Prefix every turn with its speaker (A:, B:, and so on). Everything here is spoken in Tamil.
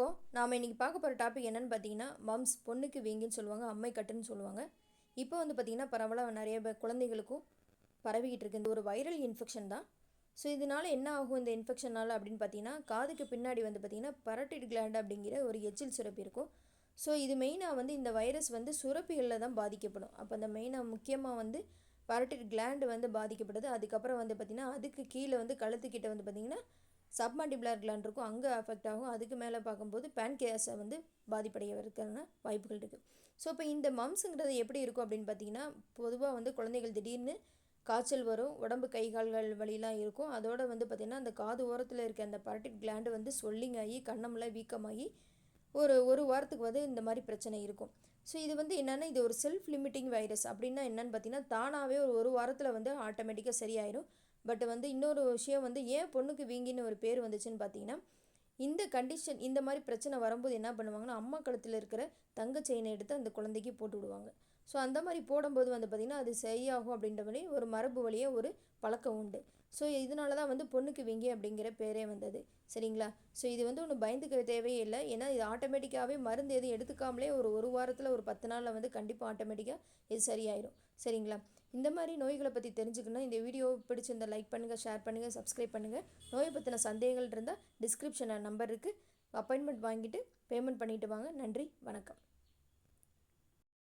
A: வணக்கம். நாம் இன்றைக்கி பார்க்க போகிற டாபிக் என்னென்னு பார்த்தீங்கன்னா மம்ஸ் பொண்ணுக்கு வீங்கின்னு சொல்லுவாங்க அம்மை கட்டுன்னு சொல்லுவாங்க. இப்போ வந்து பார்த்திங்கன்னா பரவலாக நிறைய குழந்தைகளுக்கும் பரவிக்கிட்டு இருக்கு. இந்த ஒரு வைரல் இன்ஃபெக்ஷன் தான். ஸோ இதனால் என்ன ஆகும் இந்த இன்ஃபெக்ஷனால் அப்படின்னு பார்த்தீங்கன்னா காதுக்கு பின்னாடி வந்து பார்த்திங்கன்னா பரட்டிட் கிளாண்ட் அப்படிங்கிற ஒரு எச்சில் சுரப்பி இருக்கும். ஸோ இது மெயினாக வந்து இந்த வைரஸ் வந்து சுரப்பிகளில் தான் பாதிக்கப்படும். அப்போ அந்த மெயினாக முக்கியமாக வந்து பரட்டிட் கிளாண்டு வந்து பாதிக்கப்படுது. அதுக்கப்புறம் வந்து பார்த்திங்கன்னா அதுக்கு கீழே வந்து கழுத்துக்கிட்ட வந்து பார்த்திங்கன்னா சப்மாண்டிபுலர் கிளாண்ட் இருக்கும் அங்கே அஃபெக்ட் ஆகும். அதுக்கு மேலே பார்க்கும்போது பேன்கேஸை வந்து பாதிப்படையறதுக்கான வாய்ப்புகள் இருக்குது ஸோ இப்போ இந்த மம்ஸுங்கிறது எப்படி இருக்கும் அப்படின்னு பார்த்தீங்கன்னா பொதுவாக வந்து குழந்தைகள் திடீர்னு காய்ச்சல் வரும் உடம்பு கை கால்கள் வலிலாம் இருக்கும். அதோடு வந்து பார்த்திங்கன்னா அந்த காது ஓரத்தில் இருக்க அந்த பரட்டிக் கிளாண்டு வந்து சொல்லிங் ஆகி கண்ணம்லாம் வீக்கமாகி ஒரு ஒரு வாரத்துக்கு வந்து இந்த மாதிரி பிரச்சனை இருக்கும். ஸோ இது வந்து என்னென்னா இது ஒரு செல்ஃப் லிமிட்டிங் வைரஸ் அப்படின்னா என்னென்னு பார்த்தீங்கன்னா தானாகவே ஒரு ஒரு வாரத்தில் வந்து ஆட்டோமேட்டிக்காக சரியாயிடும் பட் வந்து இன்னொரு விஷயம் வந்து ஏன் பொண்ணுக்கு வீங்கின்னு ஒரு பேர் வந்துச்சுன்னு பார்த்தீங்கன்னா இந்த கண்டிஷன் இந்த மாதிரி பிரச்சனை வரும்போது என்ன பண்ணுவாங்கன்னா அம்மா கழுத்தில் இருக்கிற தங்க செயினை எடுத்து அந்த குழந்தைக்கு போட்டு விடுவாங்க. ஸோ அந்த மாதிரி போடும்போது வந்து பார்த்திங்கன்னா அது சரியாகும் அப்படின்ற மாதிரி ஒரு மரபு வழியாக ஒரு பழக்கம் உண்டு. ஸோ இதனால தான் வந்து பொண்ணுக்கு விங்கி அப்படிங்கிற பேரே வந்தது. சரிங்களா? ஸோ இது வந்து ஒன்று பயந்துக்க தேவையே இல்லை ஏன்னா இது ஆட்டோமேட்டிக்காகவே மருந்து எதுவும் எடுத்துக்காமலே ஒரு ஒரு வாரத்தில் ஒரு பத்து நாளில் வந்து கண்டிப்பாக ஆட்டோமேட்டிக்காக இது சரியாயிடும் சரிங்களா? இந்த மாதிரி நோய்களை பற்றி தெரிஞ்சுக்கணும் இந்த வீடியோ பிடிச்சிருந்த லைக் பண்ணுங்கள் ஷேர் பண்ணுங்கள் சப்ஸ்கிரைப் பண்ணுங்கள் நோயை பற்றின சந்தேகங்கள் இருந்தால் டிஸ்கிரிப்ஷனில் நம்பர் இருக்குது அப்பாயின்மெண்ட் வாங்கிட்டு பேமெண்ட் பண்ணிவிட்டு வாங்க. நன்றி வணக்கம்.